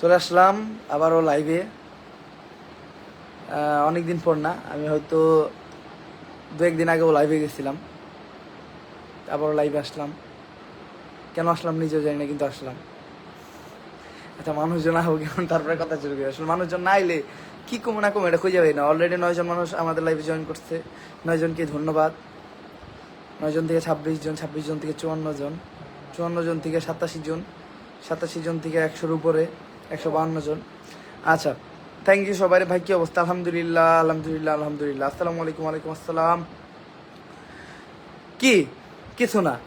চলে আসলাম আবারও লাইভে অনেক দিন পর না, আমি হয়তো দু একদিন আগেও লাইভে গেছিলাম। আবারও লাইভে আসলাম। কেন আসলাম নিজেও জানি না, কিন্তু আসলাম। আচ্ছা মানুষজন আহো কেমন, তারপরে কথা শুরু করি আসলে মানুষজন না আইলে কি কমে না কমে, এটা খুঁজে পাই না। অলরেডি নয়জন মানুষ আমাদের লাইভে জয়েন করছে। নয়জনকে ধন্যবাদ। নয়জন থেকে ছাব্বিশ জন ছাব্বিশ জন থেকে চুয়ান্ন জন। চুয়ান্ন জন থেকে সাতাশি জন। সাতাশি জন থেকে একশোর উপরে। একশো বাহান্ন জন। আচ্ছা থ্যাংক ইউ সবাই। ভাই, কি অবস্থা? আলহামদুলিল্লাহ আলহামদুলিল্লাহ আলহামদুলিল্লাহ। আসসালামু আলাইকুম, ওয়ালাইকুম আসসালাম। কি? কিছু না।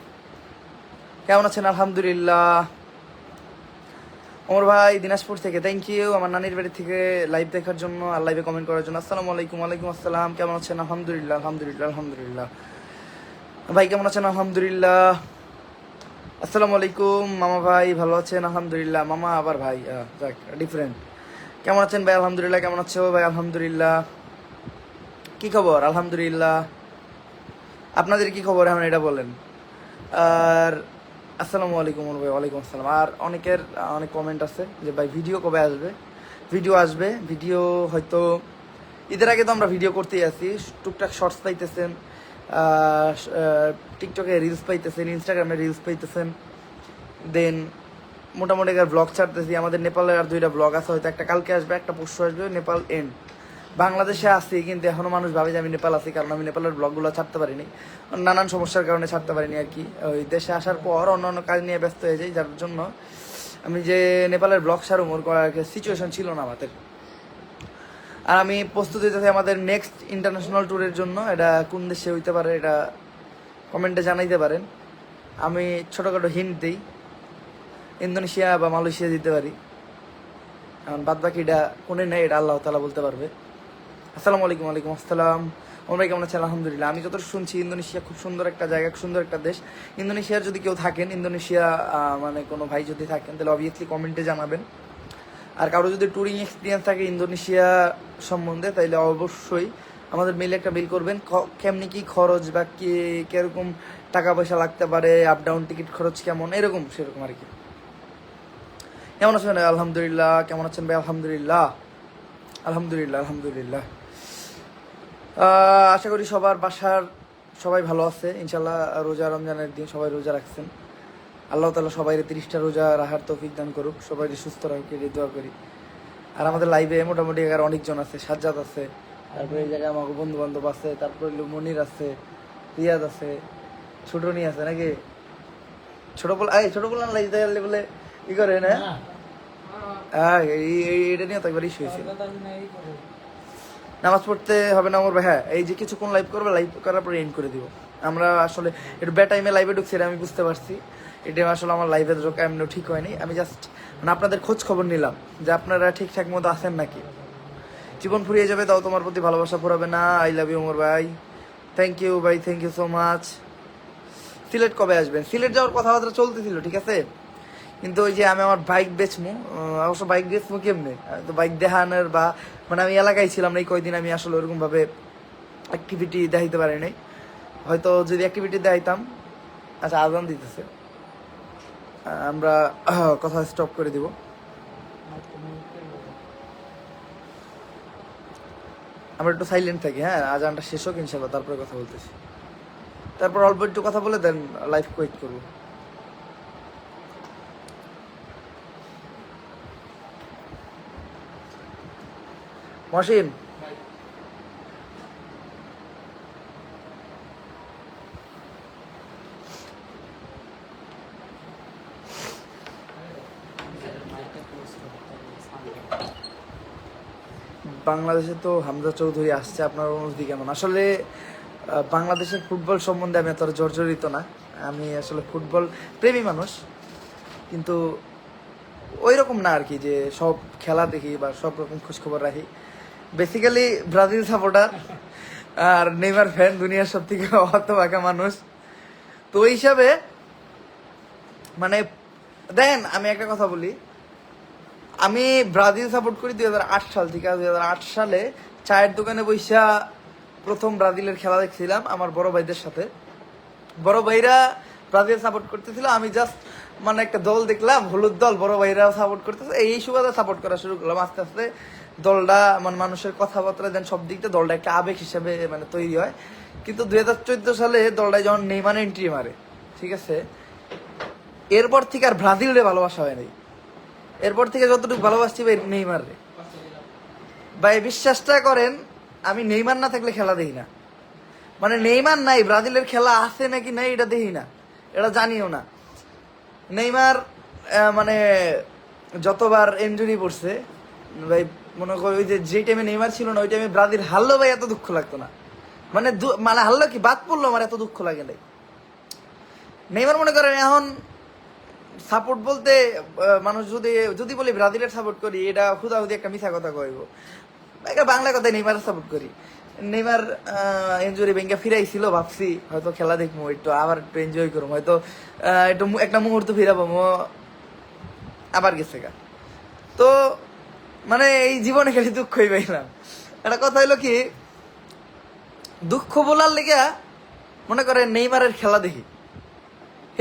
কেমন আছেন? আলহামদুলিল্লাহ। ওমর ভাই, দিনাজপুর থেকে। থ্যাংক ইউ আমার নানির বাড়ি থেকে লাইভ দেখার জন্য আর লাইভে কমেন্ট করার জন্য। আসসালামু আলাইকুম, ওয়ালাইকুম আসসালাম। কেমন আছেন? আলহামদুলিল্লাহ আলহামদুলিল্লাহ আলহামদুলিল্লাহ। ভাই, কেমন আছেন? আলহামদুলিল্লাহ। আসসালামু আলাইকুম, মামা ভাই, ভালো আছেন? আলহামদুলিল্লাহ। মামা আবার ভাই যাক ডিফারেন্ট কেমন আছেন ভাই? আলহামদুলিল্লাহ, কেমন আছো ভাই? আলহামদুলিল্লাহ। কি খবর? আলহামদুলিল্লাহ। আপনাদের কি খবর এখন, এটা বলেন। আর আসসালামু আলাইকুম ভাই, ওয়ালাইকুম আসসালাম। আর অনেকের, অনেক কমেন্ট আছে যে, ভাই ভিডিও কবে আসবে? ভিডিও আসবে। ভিডিও হয়তো, ঈদের আগে তো আমরা ভিডিও করতেই আছি। টুকটাক শর্টস পাইতেছেন। টিকটকে রিলস পাইতেছেন ইনস্টাগ্রামে রিলস পাইতেছেন দেন মোটামুটি ব্লগ ছাড়তেছি। আমাদের নেপালের আর দুইটা ব্লগ আছে, হয়তো একটা কালকে আসবে, একটা পরশু আসবে, নেপাল এন্ড বাংলাদেশে আছি, কিন্তু এখনও মানুষ ভাবে যে আমি নেপাল আছি, কারণ আমি নেপালের ব্লগগুলো ছাড়তে পারিনি। নানান সমস্যার কারণে ছাড়তে পারিনি আর কি। ওই দেশে আসার পর অন্য অন্য কাজ নিয়ে ব্যস্ত হয়ে যাই, যার জন্য আমি যে নেপালের ব্লগ সারুম ওর করার সিচুয়েশন ছিল না আমাদের। আর আমি প্রস্তুতি নিতেছি আমাদের নেক্সট ইন্টারন্যাশনাল ট্যুরের জন্য। এটা কোন দেশে হইতে পারে এটা কমেন্টে জানাইতে পারেন। আমি ছোটোখাটো হিন্ট দিই। ইন্দোনেশিয়া বা মালয়েশিয়া দিতে পারি। এখন বাদ বাকিটা কোনে নেই এটা আল্লাহ তালা বলতে পারবে। আসসালামু আলাইকুম আলাইকুম আসসালাম। ভাই কেমন আছেন? আলহামদুলিল্লাহ। আমি যতটুকু শুনছি, ইন্দোনেশিয়া খুব সুন্দর একটা জায়গা, সুন্দর একটা দেশ। ইন্দোনেশিয়ার যদি কেউ থাকেন, ইন্দোনেশিয়া মানে কোনো ভাই যদি থাকেন, তাহলে অবভিয়াসলি কমেন্টে জানাবেন। আর কারও যদি ট্যুরিং এক্সপিরিয়েন্স থাকে ইন্দোনেশিয়া সম্বন্ধে, তাইলে অবশ্যই আমাদের মেলে একটা বিল করবেন। কেমনি কি খরচ বা কে, কীরকম টাকা পয়সা লাগতে পারে আপ ডাউন টিকিট খরচ কেমন, এরকম, সেরকম আর কি। কেমন আছেন ভাই? আলহামদুলিল্লাহ। কেমন আছেন ভাই? আলহামদুলিল্লাহ। আলহামদুলিল্লাহ আলহামদুলিল্লাহ। আশা করি সবার বাসার সবাই ভালো আছে। ইনশাল্লাহ রোজা রমজানের দিন সবাই রোজা রাখছেন। আল্লাহ তালা সবাই তিরিশটা রোজা রাখার তৌফিক দান করুক সবাই সুস্থ রাখুক এই দোয়া করি। আর আমাদের লাইভে মোটামুটি এগারো অনেকজন আছে সাজ্জাদ আছে তারপরে এই জায়গায় আমার বন্ধু বান্ধব আছে তারপরে মনির আছে রিয়াদ আছে ছোটনি আছে নাকি? ছোট বল এই ছোট বললাম লাইভ দেখলে বলে ই করে না? হ্যাঁ এই এই- এটা নিয়ে তো একবার ইস্যু হয়েছিল নামাজ পড়তে হবে না আমার ভাই হ্যাঁ এই যে কিছুক্ষণ লাইভ করবে লাইভ করার পরে এন্ড করে দিব। আমরা আসলে একটু বে টাইমে লাইভে ঢুকছি এটা আমি বুঝতে পারছি। এটা আসলে আমার লাইভে ঢোকা এমনি ঠিক হয়নি। আমি জাস্ট মানে আপনাদের খোঁজ খবর নিলাম যে আপনারা ঠিকঠাক মতো আছেন নাকি। জীবন ফুরিয়ে যাবে, তাও তোমার প্রতি ভালোবাসা ফুরাবে না। আই লাভ ইউ ওমর ভাই। থ্যাংক ইউ ভাই thank you so much Sylhet কবে আসবেন? সিলেট যাওয়ার কথাবার্তা চলতেছিল, ঠিক আছে? কিন্তু ওই যে আমি আমার বাইক বেচমু অবশ্য বাইক বেচমু কেমনে? তো বাইক দেখানোর বা মানে আমি এলাকায় ছিলাম না, এই কয়দিন আমি আসলে ওরকমভাবে অ্যাক্টিভিটি দেখাইতে পারি নাই। হয়তো যদি অ্যাক্টিভিটি দেখাইতাম আচ্ছা আজান দিতেছে। আমরা কথা স্টপ করে দিব। আমরা একটু সাইলেন্ট থাকি হ্যাঁ? আজানটা শেষ হোক ইনশাল্লাহ তারপরে কথা বলতেছি। তারপর অল্প একটু কথা বলে দেন লাইফ কোয়েট করব। মসিন বাংলাদেশে তো হামজা চৌধুরী আসছে, আপনার অনুভূতি কেমন? আসলে বাংলাদেশের ফুটবল সম্বন্ধে আমি এতটা জর্জরিত না। আমি আসলে ফুটবল প্রেমী মানুষ, কিন্তু ওই রকম না আর কি যে সব খেলা দেখি বা সব রকম খোঁজখবর রাখি। বেসিক্যালি ব্রাজিল সাপোর্টার আর নেইমার ফ্যান দুনিয়ার সব থেকে হতভাগা মানুষ। তো ওই হিসাবে মানে দেন আমি একটা কথা বলি। আমি ব্রাজিল সাপোর্ট করি দুই হাজার আট সাল থেকে। দুই হাজার আট সালে চায়ের দোকানে বৈশা প্রথম ব্রাজিলের খেলা দেখছিলাম আমার বড় ভাইদের সাথে। বড় ভাইরা ব্রাজিল সাপোর্ট করতেছিল, আমি জাস্ট মানে একটা দল দেখলাম, হলুদ দল, বড় ভাইরাও সাপোর্ট করতেছে, এই সুবাদে সাপোর্ট করা শুরু করলাম। আস্তে আস্তে দলটা মানে মানুষের কথাবার্তা দেন সব দিক দিয়ে দলটা একটা আবেগ হিসেবে মানে তৈরি হয়। কিন্তু দুই হাজার চোদ্দ সালে দলটা যখন নেইমার এন্ট্রি মারে, ঠিক আছে, এরপর থেকে আর ব্রাজিলে ভালোবাসা হয় নাই। এরপর থেকে যতটুকু ভালোবাসছি ভাই নেইমার রে। ভাই, বিশ্বাসটা করেন, আমি নেইমার না থাকলে খেলা দেখি না। মানে নেইমার নাই, ব্রাজিলের খেলা আছে নাকি নাই এটা দেখি না। এটা জানিও না। নেইমার মানে যতবার ইনজুরি পড়ছে, ভাই, মনে করি ওই যে যে টাইমে নেইমার ছিল না, ওই টাইমে ব্রাজিল হারলো ভাই এত দুঃখ লাগতো না। মানে মানে হারলো কি বাদ পড়ল আমার এত দুঃখ লাগে নাই। নেইমার মনে করেন এখন সাপোর্ট বলতে মানুষ যদি যদি বলি ব্রাজিলের সাপোর্ট করি, এটা খুদাহুদি একটা মিথ্যা কথা কইব। একটা বাংলা কথায় নেইমার সাপোর্ট করি। নেইমার এনজুরি ব্যাংকে ফিরাইছিল, ভাবছি হয়তো খেলা দেখব, একটু আবার একটু এনজয় করব, হয়তো একটু একটা মুহূর্ত ফিরাবো আবার গেছে গা। তো মানে এই জীবনে খালি দুঃখই পাইলাম। একটা কথা হইল কি, দুঃখ বলার লেগে মনে করে নেইমারের খেলা দেখি।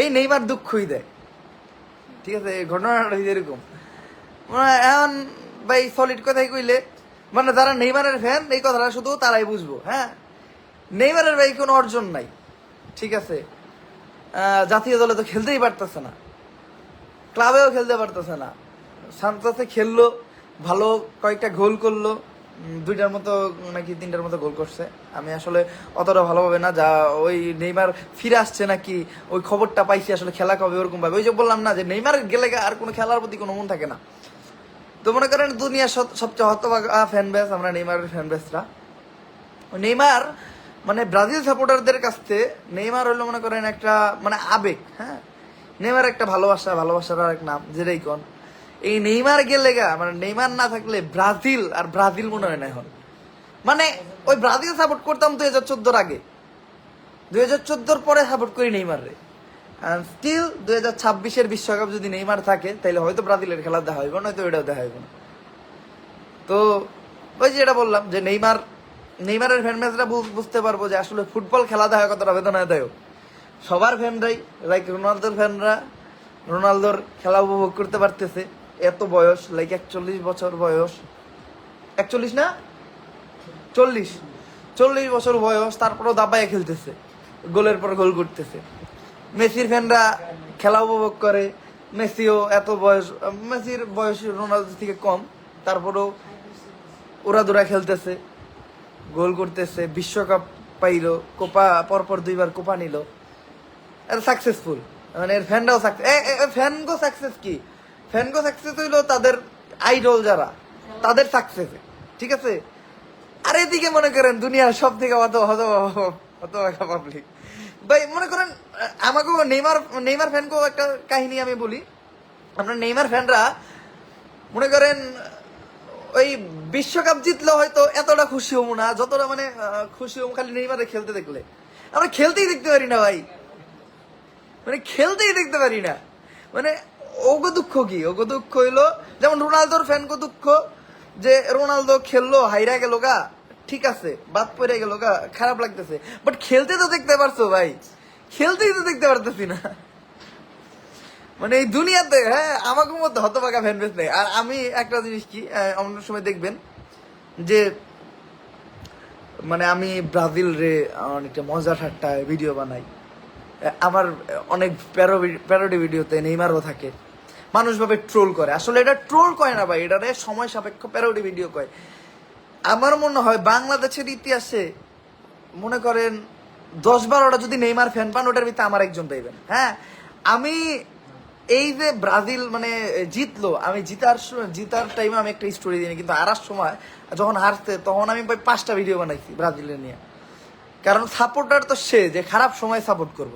এই নেইমার দুঃখই দেয়। ঠিক আছে হইছে এরকম মানে এখন ভাই সলিড কথাই কইলে মানে যারা নেইমারের ফ্যান এই কথাটা শুধু তারাই বুঝব হ্যাঁ? নেইমারের ভাই কোনো অর্জন নাই, ঠিক আছে? জাতীয় দলে তো খেলতেই পারতেছে না। ক্লাবেও খেলতে পারতেছে না। সান্তাসে খেললো, ভালো কয়েকটা গোল করল দুইটার মতো, নাকি তিনটার মতো গোল করছে। আমি আসলে অতটা ভালোভাবে না, যা ওই নেইমার ফিরে আসছে নাকি, ওই খবরটা পাইছি আসলে খেলা কবে, ওরকম ভাবে। ওই যে বললাম না যে নেইমার গেলে আর কোনো খেলার প্রতি কোনো মন থাকে না। তো মনে করেন দুনিয়ার সব- সবচেয়ে হতভাগা ফ্যান বেস আমরা নেইমারের ফ্যান বেসরা নেইমার মানে ব্রাজিল সাপোর্টারদের কাছ থেকে নেইমার হলো মনে করেন একটা মানে আবেগ হ্যাঁ? নেইমার একটা ভালোবাসা, ভালোবাসার আর এক নাম, যেটাই কন। এই নেইমার গেলে গা মানে নেইমার না থাকলে ব্রাজিল আর ব্রাজিল মনে হয় না এখন। মানে ওই ব্রাজিল সাপোর্ট করতাম দুই হাজার চোদ্দোর আগে। দুই হাজার চোদ্দোর পরে সাপোর্ট করি নেইমার রে স্টিল দুই হাজার ছাব্বিশের বিশ্বকাপ যদি নেইমার থাকে তাহলে হয়তো ব্রাজিলের খেলা দেখা হইব, নয়তো এটাও দেখা হইব না। তো ওই যে এটা বললাম যে নেইমার, নেইমারের ফ্যান ম্যাচরা বুঝতে পারব যে আসলে ফুটবল খেলা দেখা কতটা বেদনাদায়ক। সবার ফ্যানরাই লাইক রোনালদোর ফ্যানরা রোনালদোর খেলা উপভোগ করতে পারতেছে। এত বয়স লাইক একচল্লিশ বছর বয়স। একচল্লিশ না? চল্লিশ। চল্লিশ বছর বয়স, তারপরও দাবায় খেলতেছে। গোলের পর গোল করতেছে। মেসির ফ্যানরা খেলা উপভোগ করে। মেসিও এত বয়স, মেসির বয়স রোনালদো থেকে কম। তারপরেও ওরা দোরা খেলতেছে। গোল করতেছে, বিশ্বকাপ পাইলো, কোপা, পরপর দুইবার কোপা নিল। সাকসেসফুল মানে এর ফ্যানরাও সাকসেস ফ্যানগো সাকসেস কি? ফ্যানগো সাকসেস হইল তাদের আইডল যারা তাদের সাকসেস ঠিক আছে? আর এদিকে মনে করেন দুনিয়ার সব থেকে অত হত হত পাবলিক ভাই মনে করেন আহ, আমাকেও নেইমার নেইমার ফ্যানকেও একটা কাহিনী আমি বলি। আপনার নেইমার ফ্যানরা মনে করেন ওই বিশ্বকাপ জিতলে হয়তো এতটা খুশি হব না যতটা মানে খুশি হব খালি নেইমারে খেলতে দেখলে। আমরা খেলতেই দেখতে পারি না ভাই। মানে খেলতেই দেখতে পারি না। মানে ওগো দুঃখ কি? ওগো দুঃখ হইল, যেমন রোনালদোর ফ্যান গো দুঃখ, যে রোনালদো খেললো, হাইরা গেল গা, ঠিক আছে, বাদ পড়ে গেল গা, খারাপ লাগতেছে। বাট খেলতে তো দেখতে পারছ ভাই, খেলতেই তো দেখতে পারতেছি না। মানে এই দুনিয়াতে হ্যাঁ আমাকে মধ্যে হতভাগা ফ্যান বেস নেই। আর আমি একটা জিনিস কি অন্য সময় দেখবেন, যে মানে আমি ব্রাজিল রে অনেকটা মজা ঠাট্টায় ভিডিও বানাই। আমার অনেক প্যারোডি ভিডিওতে নেইমারও থাকে। মানুষ ভাবে ট্রোল করে। আসলে এটা ট্রোল করে না ভাই এটা সময় সাপেক্ষ প্যারোডি ভিডিও কয়। আমার মনে হয় বাংলাদেশের ইতিহাসে মনে করেন দশ বারোটা যদি নেইমার ফ্যান পান, ওটার ভিতরে আমার একজন পাইবেন। হ্যাঁ আমি এই যে ব্রাজিল মানে জিতলো, আমি জিতার জিতার টাইমে আমি একটা স্টোরি দিই কিন্তু হারার সময় যখন হারতে তখন আমি পাঁচটা ভিডিও বানাইছি ব্রাজিলের নিয়ে। কারণ সাপোর্টার তো সে, যে খারাপ সময় সাপোর্ট করব।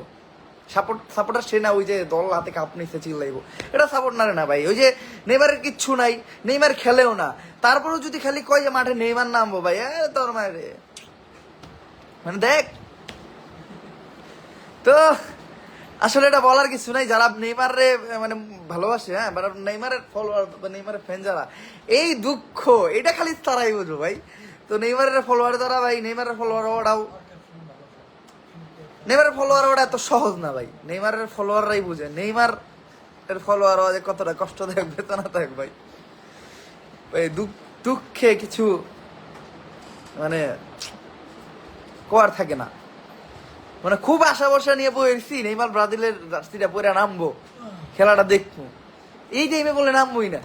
সাপোর্ট, সাপোর্টার সে না, ওই যে দল হাতে কাপ নিচ্ছে চিল্লাইবো। এটা সাপোর্ট না না ভাই, ওই যে নেইমারের কিচ্ছু নাই, নেইমার খেলেও না। তারপরেও যদি খালি কয় যে মাঠে নেইমার নামবো ভাই তোর মায়ের মানে দেখ। তো, আসলে এটা বলার কিছু নাই, যারা নেইমারে মানে ভালোবাসে হ্যাঁ বা নেইমারের ফলোয়ার বা নেইমারের ফ্যান যারা, এই দুঃখ, এটা খালি তারাই বুঝব ভাই। তো নেইমারের ফলোয়ার যারা ভাই, নেইমারের ফলোয়ার ওরাও নেইমারের ফলোয়ার ওটা এত সহজ না ভাই। নেইমারের ফলোয়াররাই বুঝে। নেইমার এর ফলোয়ার যে কতটা কষ্ট দেখ বেতনা থাক ভাই। ভাই, দুঃখ কিছু মানে কোয়ার থাকে না। মানে খুব আশা বর্ষা নিয়ে বইছি নেইমার ব্রাজিলের জার্সিটা পরে নামবো। খেলাটা দেখব। এই টাইমে বলে নামবোই না।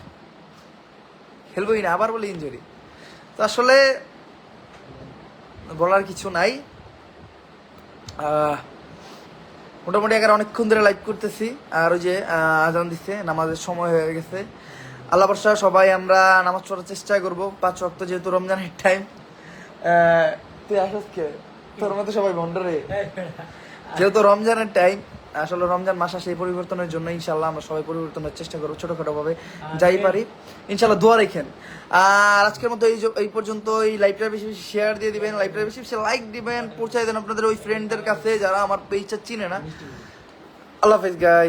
খেলবোই না, আবার বলে ইঞ্জুরি তো আসলে বলার কিছু নাই। মোটামুটি এগারো অনেকক্ষণ ধরে লাইভ করতেছি। আর ওই যে আজান দিচ্ছে নামাজের সময় হয়ে গেছে। আল্লাহ বর্ষা সবাই আমরা নামাজ পড়ার চেষ্টা করব। পাঁচ রক্ত যেহেতু রমজানের টাইম তুই আসস কে? তোর মতো সবাই বন্ধ রে। যেহেতু রমজানের টাইম আসলে রমজান মাস আসে এই পরিবর্তনের জন্য ইনশাল্লাহ আমরা সবাই পরিবর্তনের চেষ্টা করব ছোটোখাটোভাবে যাই পারি। ইনশাল্লাহ দোয়া রেখেন। আর আজকের মতো এই এই পর্যন্ত এই লাইফটা বেশি বেশি শেয়ার দিয়ে দিবেন লাইফটা বেশি বেশি লাইক দিবেন পৌঁছাই দেন আপনাদের ওই ফ্রেন্ডদের কাছে যারা আমার পেজটা চিনে না। আল্লাহ হাফিজ গাই